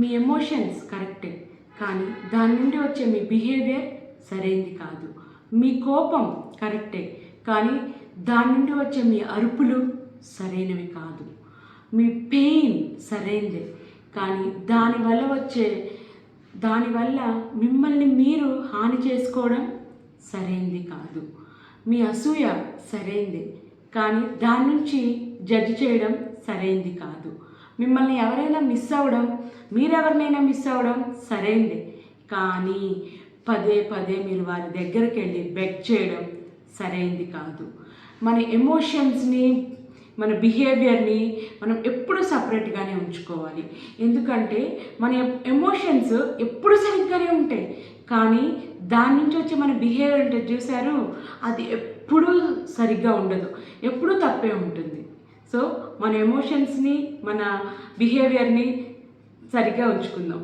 మీ emotions కరెక్టే కానీ దాని నుండి వచ్చే మీ బిహేవియర్ సరైంది కాదు. మీ కోపం కరెక్టే కానీ దాని నుండి వచ్చే మీ అరుపులు సరైనవి కాదు. మీ పెయిన్ సరైనదే కానీ దానివల్ల వచ్చే దానివల్ల మిమ్మల్ని మీరు హాని చేసుకోవడం సరైంది కాదు. మీ అసూయ సరైంది కానీ దాని నుంచి జడ్జి చేయడం సరైంది కాదు. మిమ్మల్ని ఎవరైనా మిస్ అవ్వడం మీరెవరినైనా మిస్ అవ్వడం సరైంది. కానీ పదే పదే మీరు వారి దగ్గరికి వెళ్ళి బెగ్ చేయడం సరైంది కాదు. మన ఎమోషన్స్ని మన బిహేవియర్ని మనం ఎప్పుడు సపరేట్గానే ఉంచుకోవాలి. ఎందుకంటే మన ఎమోషన్స్ ఎప్పుడు సరిగ్గానే ఉంటాయి. కానీ దాని నుంచి వచ్చే మన బిహేవియర్ ఉంటుంది చూసారు అది ఎప్పుడూ సరిగ్గా ఉండదు. ఎప్పుడూ తప్పే ఉంటుంది. సో మన ఎమోషన్స్ని మన బిహేవియర్ని సరిగ్గా ఉంచుకుందాం.